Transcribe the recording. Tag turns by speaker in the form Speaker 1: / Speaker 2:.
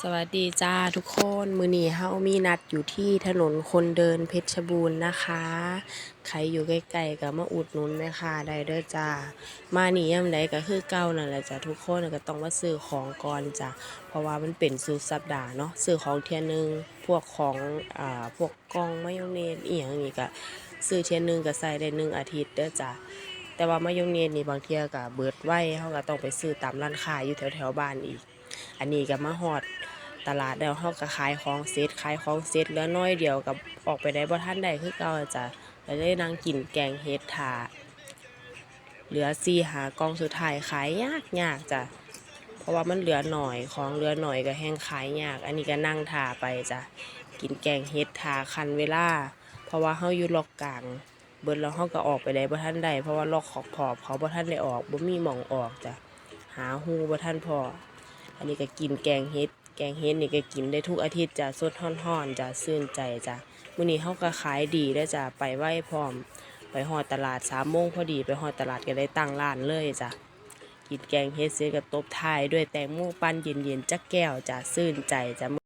Speaker 1: สวัสดีจ้าทุกคน มือนี้เฮามีนัดอยู่ที่ถนนคนเดินเพชรบูรณ์นะคะ ใครอยู่ใกล้ๆก็มาอุดหนุนนะคะได้เด้อจ้า มานี่ยามใดก็คือเก่านั่นแหละจ้ะทุกคนก็ต้องมาซื้อของก่อนจ้ะเพราะว่ามันเป็นสุดสัปดาห์เนาะซื้อของเที่ยหนึงพวกของอ่าพวกกล่องมายองเนสอีหยังนี่ก็ซื้อเที่ยหนึงก็ใส่ได้หนึ่งอาทิตย์เด้อจ้ะแต่ว่ามายองเนสนี่บางเที่ยก็เบิดไว้เฮาก็ต้องไปซื้อตามร้านค้าอยู่แถวๆบ้านอีก อันนี้ก็มาฮอดตลาดแล้วเฮาก็ขายของเสร็จขายของเสร็จเหลือน้อยเดียวกับออกไปได้บ่ทันได้คือเก่าอะจ้ะก็เลยนั่งกินแกงเฮ็ดถาเหลือ4หากองสุดท้ายขายยากยากจ้ะเพราะว่ามันเหลือหน่อยของเหลือหน่อยก็แห้งขายยาก อันนี้ก็นั่งทาไปจ้ะกินแกงเฮ็ดทาคันเวลา เพราะว่าเฮาอยู่ล็อกกลางเบิดแล้วเฮาก็ออกไปได้บ่ทันได้เพราะว่าล็อกขอบขอบเขาบ่ทันได้ออกบ่มีหม่องออกจ้ะหาฮูบ่ทันพอ อันนี้ก็กินแกงเฮ็ด แกงเฮ็ดนี่ก็กินได้ทุกอาทิตย์จ้ะสดฮ้อนๆจ้ะซื่นใจจ้ะมื้อนี้เฮาก็ขายดีเด้จ้ะไปไหว้พร้อม ไปฮอดตลาด3โมงพอดีไปฮอดตลาดก็ได้ตั้งร้านเลยจ้ะกินแกงเฮ็ดเสร็จก็ตบท้ายด้วยแตงโมปั่นเย็นๆจักแก้วจ้ะซื่นใจจ้ะ